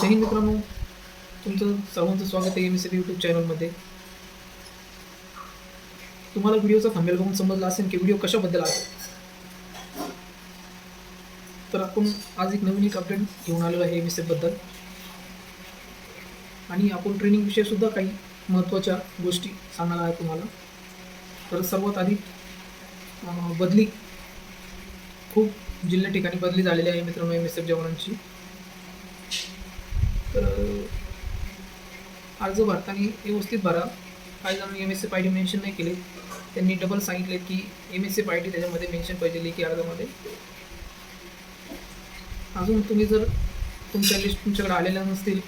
जय हिंद मित्रांनो. तुमचं सर्वांचं स्वागत आहे एम एस यूट्यूब चॅनलमध्ये तुम्हाला व्हिडिओचा थांबेल बघून समजला असेल की व्हिडिओ कशाबद्दल आहे. तर आपण आज एक नवीन एक अपडेट घेऊन आलेलो आहे एम एसबद्दल. आणि आपण ट्रेनिंग सुद्धा काही महत्त्वाच्या गोष्टी सांगणार आहे तुम्हाला. तर सर्वात आधी बदली. खूप जिल्ह्या ठिकाणी बदली झालेली आहे मित्रांनो एम एस एफ जवानांची. तर अर्ज भरताना व्यवस्थित भरा. काही जण M S C I mention नाही केले. त्यांनी डबल सांगितले की एम एस सी आय त्याच्यामध्ये मेन्शन पाहिजे लेखी अर्जामध्ये. अजून तुम्ही जर तुमच्या लिस्ट तुमच्याकडे आलेल्या नसतील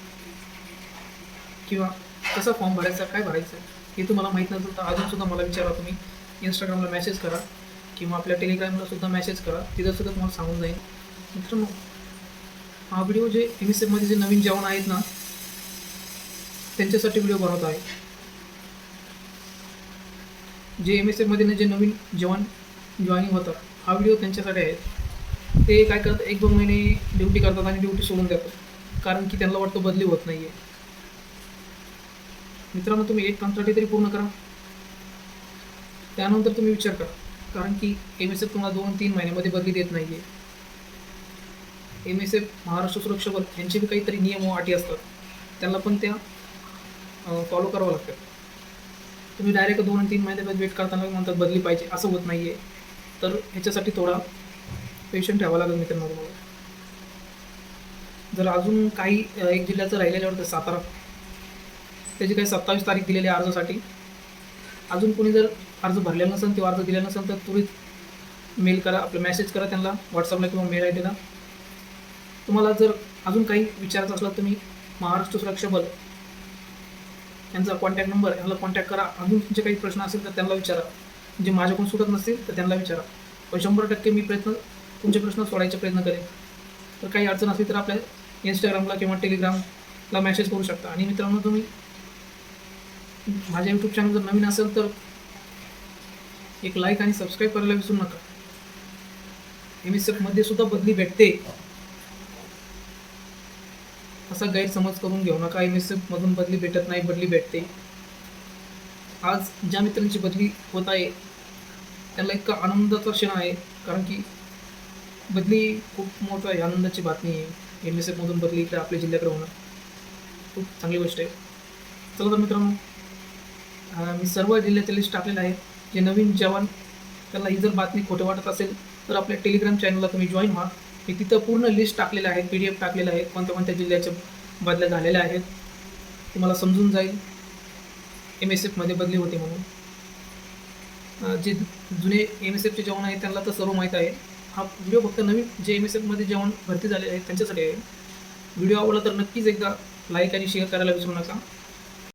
किंवा कसा फॉर्म भरायचा काय भरायचा हे तुम्हाला माहीत नसेल तर अजूनसुद्धा मला विचारा तुम्ही. इंस्टाग्रामला मेसेज करा किंवा आपल्या टेलिग्रामला सुद्धा मेसेज करा. तिथंसुद्धा तुम्हाला सांगून जाईल मित्रांनो हा व्हिडिओ जे एम एस एफमध्ये जे नवीन जवान आहेत ना त्यांच्यासाठी व्हिडिओ बनवत आहे. जे एम एस एफमध्ये जे नवीन जवान जॉईनिंग होतात हा व्हिडिओ त्यांच्यासाठी आहे. ते काय करतात एक दोन महिने ड्युटी करतात आणि ड्युटी सोडून देतात. कारण की त्यांना वाटतं बदली होत नाही आहे मित्रांनो तुम्ही एक कंत्राटी तरी पूर्ण करा. त्यानंतर तुम्ही विचार करा. कारण की एम एस एफ तुम्हाला दोन तीन महिन्यामध्ये बदली देत नाही आहे एम एस एफ महाराष्ट्र सुरक्षा बल यांचे बी काहीतरी नियम व अटी असतात. त्यांना पण त्या फॉलो करावं लागतं. तुम्ही डायरेक्ट दोन आणि तीन महिन्यामध्ये वेट करताना म्हणतात बदली पाहिजे असं होत नाही आहे तर ह्याच्यासाठी थोडा पेशंट ठेवावा लागेल मित्रांनो तुम्हाला. जर अजून काही एक जिल्ह्याचं राहिलेलं होतं सातारा. त्याची काही सत्तावीस तारीख दिलेली आहे अर्जासाठी. अजून कोणी जर अर्ज भरलेला नसेल किंवा अर्ज दिला नसेल तर त्वरित मेल करा आपलं मेसेज करा त्यांना व्हॉट्सअपला किंवा मेल आय डीला तुम्हाला जर अजून काही विचारायचं असलं तुम्ही महाराष्ट्र सुरक्षा बल यांचा कॉन्टॅक्ट नंबर यांना कॉन्टॅक्ट करा. अजून तुमचे काही प्रश्न असेल तर त्यांना विचारा. जे माझ्याकडून सुटत नसतील तर त्यांना विचारा. पण शंभर टक्के मी प्रयत्न तुमचे प्रश्न सोडायचा प्रयत्न करेन. तर काही अडचण असली तर आपल्या इंस्टाग्रामला किंवा टेलिग्रामला मेसेज करू शकता. आणि मित्रांनो तुम्ही माझ्या यूट्यूब चॅनल जर नवीन असेल तर एक लाईक आणि सबस्क्राईब करायला विसरू नका. एम एस एफमध्ये सुद्धा बदली भेटते. असा गैरसमज करून घेऊ नका. एम एस एफमधून बदली भेटत नाही बदली भेटते. आज ज्या मित्रांची बदली होत आहे त्याला इतका आनंदाचा क्षण आहे कारण की बदली खूप मोठं आहे आनंदाची बातमी आहे. एम एस एफमधून बदली इकडे आपल्या जिल्ह्याकडे होणं खूप चांगली गोष्ट आहे. चला तर मित्रांनो मी सर्व जिल्ह्यातील लिस्ट टाकलेलं आहे जे नवीन जवान त्याला ही जर बातमी खोटं वाटत असेल तर आपल्या टेलिग्राम चॅनलला तुम्ही जॉईन व्हा. मी तिथं पूर्ण लिस्ट टाकलेलं आहे पी डी एफ टाकलेलं आहे कोणत्या कोणत्या जिल्ह्याच्या बदल्या झालेल्या आहेत तुम्हाला समजून जाईल. एम एस एफमध्ये बदली होते म्हणून. जे जुने एम एस एफचे जवान आहेत त्यांना तर सर्व माहीत आहे. हा व्हिडिओ फक्त नवीन जे एम एस एफमध्ये जवान भरती झाले आहेत त्यांच्यासाठी आहे. व्हिडिओ आवडला तर नक्कीच एकदा लाईक आणि शेअर करायला विसरू नका.